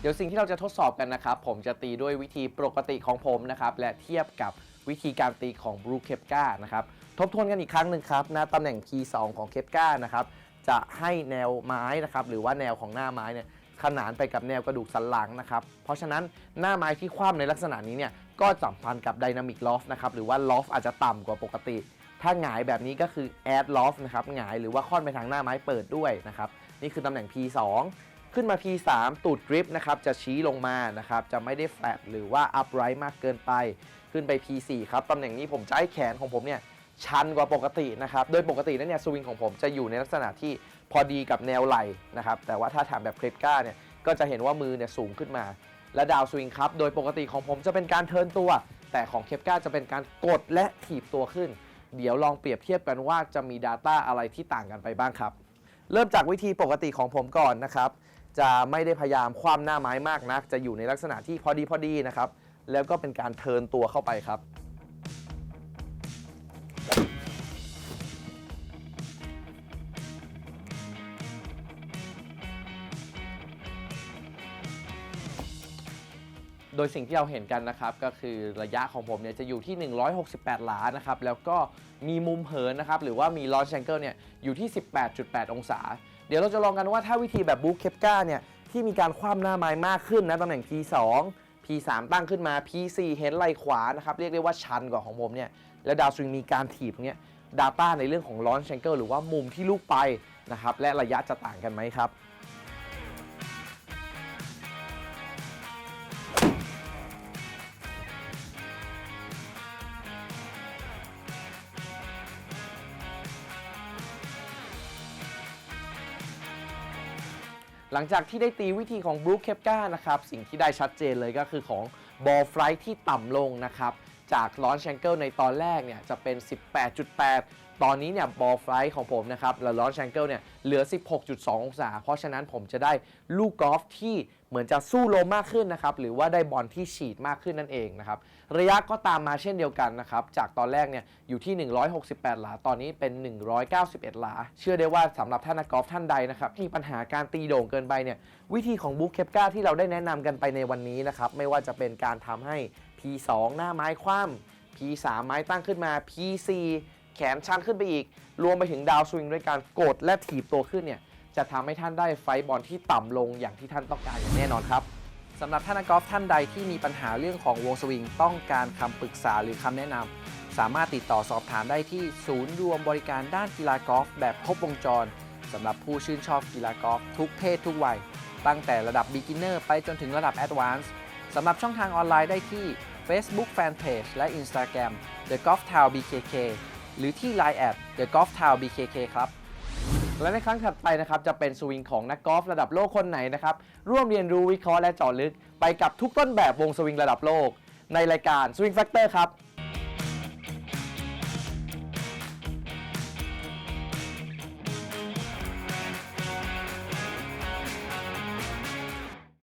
เดี๋ยวสิ่งที่เราจะทดสอบกันนะครับ ผมจะตีด้วยวิธีปกติของผมนะครับ และเทียบกับวิธีการตีของบรูเคปกานะครับ ทบทวนกันอีกครั้งหนึ่งครับณตำแหน่ง P2 ของเคปกานะครับ จะให้แนวไม้นะครับ หรือว่าแนวของหน้าไม้เนี่ยขนานไปกับแนวกระดูกสันหลังนะครับ เพราะฉะนั้นหน้าไม้ที่คว่ำในลักษณะนี้เนี่ยก็สัมพันธ์กับไดนามิกลอฟนะครับ หรือว่าลอฟอาจจะต่ำกว่าปกติ ถ้าหงายแบบนี้ก็คือแอดลอฟนะครับหงายหรือว่าค่อนไปทางหน้าไม้เปิดด้วยนะครับ นี่คือตำแหน่ง P2 ขึ้นมา P3 ตูดกริปนะครับจะชี้ลงมานะครับจะไม่ได้แฟลตหรือว่าอัพไรท์มากเกินไป ขึ้นไป P4 ครับตำแหน่งนี้ผมจะให้แขนของผมเนี่ยชันกว่าปกตินะครับ โดยปกติแล้วเนี่ยสวิงของผมจะอยู่ในลักษณะที่พอดีกับแนวไหล่นะครับ แต่ว่าถ้าถามแบบเครปก้าเนี่ย ก็จะเห็นว่ามือเนี่ยสูงขึ้นมา และดาวสวิงครับ โดยปกติของผมจะเป็นการเทิร์นตัว แต่ของเคปก้าจะเป็นการกดและถีบตัวขึ้น เดี๋ยวลองเปรียบเทียบกันว่าจะมี Data อะไรที่ต่างกันไปบ้างครับ เริ่มจากวิธีปกติของผมก่อนนะครับ จะไม่ได้พยายามคว่ำหน้าไม้มากนัก จะอยู่ในลักษณะที่พอดีพอดีนะครับ แล้วก็เป็นการเทินตัวเข้าไปครับ โดยสิ่งที่เราเห็นกันนะครับ ก็คือระยะของผมเนี่ยจะอยู่ที่ 168 หลานะครับ แล้วก็มีมุมเหินนะครับ หรือว่ามีลอนแองเกิลเนี่ยอยู่ที่ 18.8 องศา เดี๋ยวเราจะลองกันว่าถ้าวิธีแบบบุ๊คเคปก้าเนี่ยที่มีการคว่ำหน้าไม้มากขึ้นนะตำแหน่ง P2 P3 ตั้งขึ้นมา P4 เห็นไหลขวานะครับเรียกได้ว่าชันกว่าของผมเนี่ยแล้วดาวสวิงมีการถีบเนี่ย Data ในเรื่องของลอนแชงเกิลหรือว่ามุมที่ลูกไปนะครับและระยะจะต่างกันไหมครับ หลังจากที่ได้ตีวิธีของบรูคเคปกานะครับสิ่งที่ได้ชัดเจนเลยก็คือของบอลไฟท์ที่ต่ำลงนะครับจากลอนชงเกิลในตอนแรกเนี่ยจะเป็น 18.8 ตอนนี้เนี่ยบอลไฟของผมนะครับและลอนชงเกิลเนี่ยเหลือ 16.2 องศา เพราะฉะนั้นผมจะได้ลูกกอล์ฟที่เหมือนจะสู้ลมมากขึ้นนะครับ หรือว่าได้บอลที่ฉีดมากขึ้นนั่นเองนะครับ ระยะก็ตามมาเช่นเดียวกันนะครับ จากตอนแรกเนี่ยอยู่ที่ 168 หลา ตอนนี้เป็น 191 หลา เชื่อได้ว่าสำหรับท่านนักกอล์ฟท่านใดนะครับที่มีปัญหาการตีโด่งเกินไปเนี่ยวิธีของบุ๊กเคปกาที่เราได้แนะนำกันไปในวันนี้นะครับไม่ว่าจะเป็นการทำให้ P2 หน้าไม้คว่ำ P3 ไม้ตั้งขึ้นมา P4 แขนชันขึ้นไปอีก รวมไปถึงดาวสวิงด้วยการกดและถีบตัวขึ้นเนี่ยจะทำให้ท่านได้ไฟบอลที่ต่ำลงอย่างที่ท่านต้องการอย่างแน่นอนครับสำหรับท่านนักกอล์ฟท่านใดที่มีปัญหาเรื่องของวงสวิงต้องการคำปรึกษาหรือคำแนะนำสามารถติดต่อสอบถามได้ที่ศูนย์รวมบริการด้านกีฬากอล์ฟแบบครบวงจรสำหรับผู้ชื่นชอบกีฬากอล์ฟทุกเพศทุกวัย ตั้งแต่ระดับ beginner ไปจนถึงระดับ advanced สำหรับช่องทางออนไลน์ได้ที่ Facebook Fanpage และ Instagram The Golf Town BKK หรือที่ Line at The Golf Town BKK ครับ และในครั้งถัดไปนะครับจะเป็นสวิงของนักกอล์ฟระดับโลกคนไหนนะครับ ร่วมเรียนรู้วิเคราะห์และเจาะลึก ไปกับทุกต้นแบบวงสวิงระดับโลก ในรายการ Swing Factor ครับ